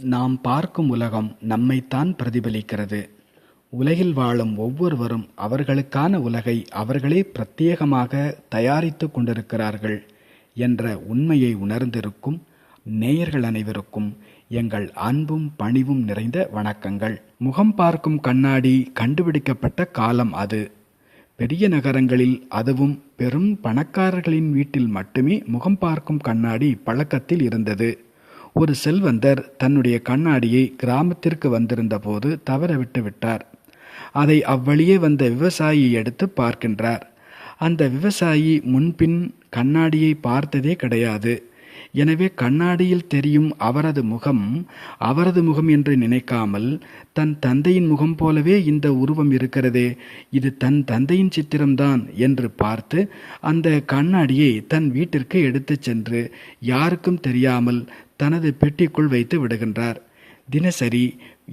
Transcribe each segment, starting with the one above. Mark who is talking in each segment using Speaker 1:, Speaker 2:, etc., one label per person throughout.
Speaker 1: நாம் பார்க்கும் உலகம் நம்மைத்தான் பிரதிபலிக்கிறது. உலகில் வாழும் ஒவ்வொருவரும் அவர்களுக்கான உலகை அவர்களே பிரத்யேகமாக தயாரித்து கொண்டிருக்கிறார்கள் என்ற உண்மையை உணர்ந்திருக்கும் நேயர்கள் அனைவருக்கும் எங்கள் அன்பும் பணிவும் நிறைந்த வணக்கங்கள். முகம் பார்க்கும் கண்ணாடி கண்டுபிடிக்கப்பட்ட காலம் அது. பெரிய நகரங்களில் அதுவும் பெரும் பணக்காரர்களின் வீட்டில் மட்டுமே முகம் பார்க்கும் கண்ணாடி பழக்கத்தில் இருந்தது. ஒரு செல்வந்தர் தன்னுடைய கண்ணாடியை கிராமத்திற்கு வந்திருந்த போது தவற விட்டு விட்டார் அதை அவ்வழியே வந்த விவசாயி எடுத்து பார்க்கின்றார். அந்த விவசாயி முன்பின் கண்ணாடியை பார்த்ததே கிடையாது. எனவே கண்ணாடியில் தெரியும் அவரது முகம் அவரது முகம் என்று நினைக்காமல் தன் தந்தையின் முகம் போலவே இந்த உருவம் இருக்கிறதே இது தன் தந்தையின் சித்திரம்தான் என்று பார்த்து அந்த கண்ணாடியை தன் வீட்டிற்கு எடுத்துச் சென்று யாருக்கும் தெரியாமல் தனது பெட்டிக்குள் வைத்து விடுகின்றார். தினசரி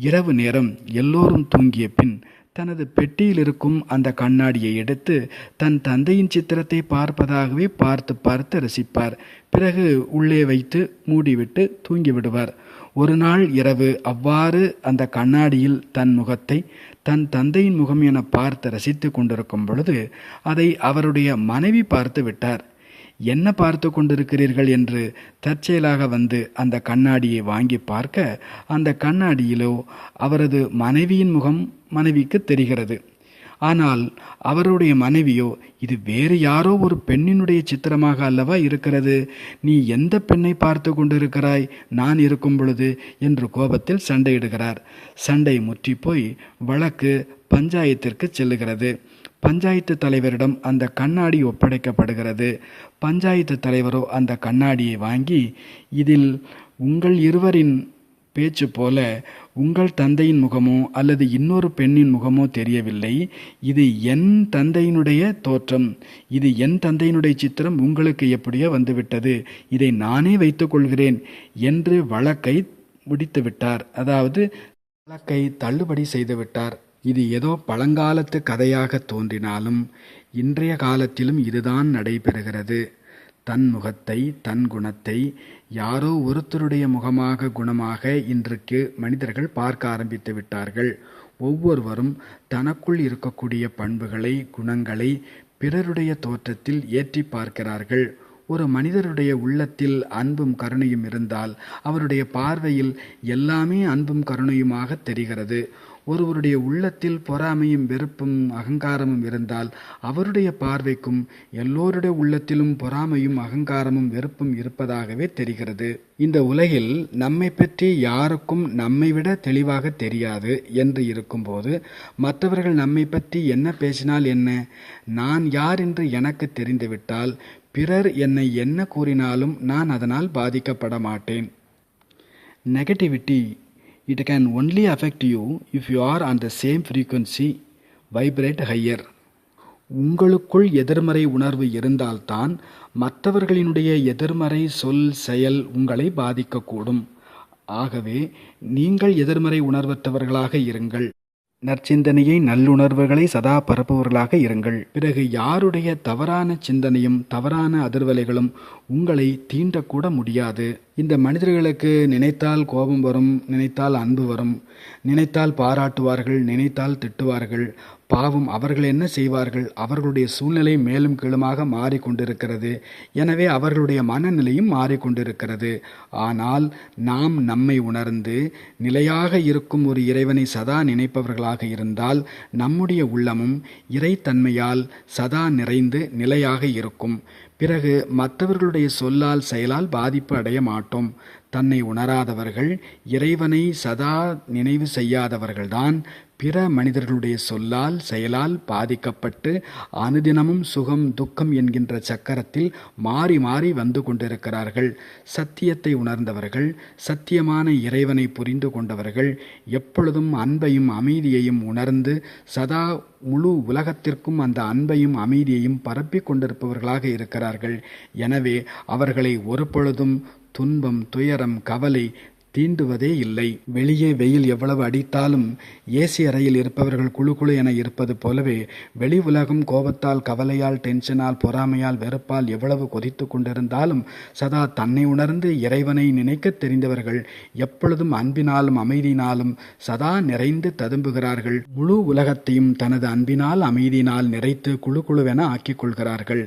Speaker 1: இரவு நேரம் எல்லோரும் தூங்கிய பின் தனது பெட்டியில் இருக்கும் அந்த கண்ணாடியை எடுத்து தன் தந்தையின் சித்திரத்தை பார்ப்பதாகவே பார்த்து பார்த்து ரசிப்பார். பிறகு உள்ளே வைத்து மூடிவிட்டு தூங்கிவிடுவார். ஒரு நாள் இரவு அவ்வாறு அந்த கண்ணாடியில் தன் முகத்தை தன் தந்தையின் முகம் என பார்த்து ரசித்து கொண்டிருக்கும் பொழுது அதை அவருடைய மனைவி பார்த்து விட்டார். என்ன பார்த்து கொண்டிருக்கிறீர்கள் என்று தற்செயலாக வந்து அந்த கண்ணாடியை வாங்கி பார்க்க அந்த கண்ணாடியிலோ அவரது மனைவியின் முகம் மனைவிக்கு தெரிகிறது. ஆனால் அவருடைய மனைவியோ இது வேறு யாரோ ஒரு பெண்ணினுடைய சித்திரமாக அல்லவா இருக்கிறது? நீ எந்த பெண்ணை பார்த்து கொண்டிருக்கிறாய்? நான் இருக்கும் பொழுது என்று கோபத்தில் சண்டையிடுகிறார். சண்டை முற்றி போய் வழக்கு பஞ்சாயத்திற்கு செல்லுகிறது. பஞ்சாயத்து தலைவரிடம் அந்த கண்ணாடி ஒப்படைக்கப்படுகிறது. பஞ்சாயத்து தலைவரோ அந்த கண்ணாடியை வாங்கி இதில் உங்கள் இருவரின் பேச்சு போல உங்கள் தந்தையின் முகமோ அல்லது இன்னொரு பெண்ணின் முகமோ தெரியவில்லை. இது என் தந்தையினுடைய தோற்றம். இது என் தந்தையினுடைய சித்திரம். உங்களுக்கு எப்படியோ வந்துவிட்டது. இதை நானே வைத்துக்கொள்கிறேன் என்று வழக்கை முடித்துவிட்டார். அதாவது வழக்கை தள்ளுபடி செய்துவிட்டார். இது ஏதோ பழங்காலத்து கதையாக தோன்றினாலும் இன்றைய காலத்திலும் இதுதான் நடைபெறுகிறது. தன் முகத்தை தன் குணத்தை யாரோ ஒருத்தருடைய முகமாக குணமாக இன்றைக்கு மனிதர்கள் பார்க்க ஆரம்பித்து விட்டார்கள். ஒவ்வொருவரும் தனக்குள் இருக்கக்கூடிய பண்புகளை குணங்களை பிறருடைய தோற்றத்தில் ஏற்றி பார்க்கிறார்கள். ஒரு மனிதருடைய உள்ளத்தில் அன்பும் கருணையும் இருந்தால் அவருடைய பார்வையில் எல்லாமே அன்பும் கருணையுமாக தெரிகிறது. ஒருவருடைய உள்ளத்தில் பொறாமையும் வெறுப்பும் அகங்காரமும் இருந்தால் அவருடைய பார்வைக்கும் எல்லோருடைய உள்ளத்திலும் பொறாமையும் அகங்காரமும் வெறுப்பும் இருப்பதாகவே தெரிகிறது. இந்த உலகில் நம்மை பற்றி யாருக்கும் நம்மை விட தெளிவாக தெரியாது என்று இருக்கும்போது மற்றவர்கள் நம்மை பற்றி என்ன பேசினால் என்ன? நான் யார் என்று எனக்கு தெரிந்துவிட்டால் பிறர் என்னை என்ன கூறினாலும் நான் அதனால் பாதிக்கப்பட மாட்டேன். Negativity it can only affect you if you are on the same frequency vibrate higher. உங்களுக்குள் எதிர்மறை உணர்வு இருந்தால்தான் மற்றவர்களினுடைய எதிர்மறை சொல் செயல் உங்களை பாதிக்கக்கூடும். ஆகவே நீங்கள் எதிர்மறை உணர்வற்றவர்களாக இருங்கள். நற்சிந்தனையை நல்லுணர்வுகளை சதா பரப்புவர்களாக இருங்கள். பிறகு யாருடைய தவறான சிந்தனையும் தவறான அதிர்வலைகளும் உங்களை தீண்டக்கூட முடியாது. இந்த மனிதர்களுக்கு நினைத்தால் கோபம் வரும் நினைத்தால் அன்பு வரும். நினைத்தால் பாராட்டுவார்கள் நினைத்தால் திட்டுவார்கள். பாவம் அவர்கள் என்ன செய்வார்கள்? அவர்களுடைய சூழ்நிலை மேலும் கீழுமாக மாறிக்கொண்டிருக்கிறது எனவே அவர்களுடைய மனநிலையும் மாறிக்கொண்டிருக்கிறது ஆனால் நாம் நம்மை உணர்ந்து நிலையாக இருக்கும் ஒரு இறைவனை சதா நினைப்பவர்களாக இருந்தால் நம்முடைய உள்ளமும் இறைத்தன்மையால் சதா நிறைந்து நிலையாக இருக்கும். பிறகு மற்றவர்களுடைய சொல்லால் செயலால் பாதிப்பு அடைய மாட்டோம். தன்னை உணராதவர்கள் இறைவனை சதா நினைவு செய்யாதவர்கள்தான் பிற மனிதர்களுடைய சொல்லால் செயலால் பாதிக்கப்பட்டு அனுதினமும் சுகம் துக்கம் என்கின்ற சக்கரத்தில் மாறி மாறி வந்து கொண்டிருக்கிறார்கள். சத்தியத்தை உணர்ந்தவர்கள் சத்தியமான இறைவனை புரிந்து கொண்டவர்கள் எப்பொழுதும் அன்பையும் அமைதியையும் உணர்ந்து சதா முழு உலகத்திற்கும் அந்த அன்பையும் அமைதியையும் பரப்பிக் கொண்டிருப்பவர்களாக இருக்கிறார்கள். எனவே அவர்களை ஒரு பொழுதும் துன்பம் துயரம் கவலை தீண்டுவதே இல்லை. வெளியே வெயில் எவ்வளவு அடித்தாலும் ஏசி அறையில் இருப்பவர்கள் குழு குழு என இருப்பது போலவே வெளி உலகம் கோபத்தால் கவலையால் டென்ஷனால் பொறாமையால் வெறுப்பால் எவ்வளவு கொதித்து கொண்டிருந்தாலும் சதா தன்னை உணர்ந்து இறைவனை நினைக்கத் தெரிந்தவர்கள் எப்பொழுதும் அன்பினாலும் அமைதியினாலும் சதா நிறைந்து ததும்புகிறார்கள். முழு உலகத்தையும் தனது அன்பினால் அமைதியினால் நிறைத்து குழு குழுவென ஆக்கிக் கொள்கிறார்கள்.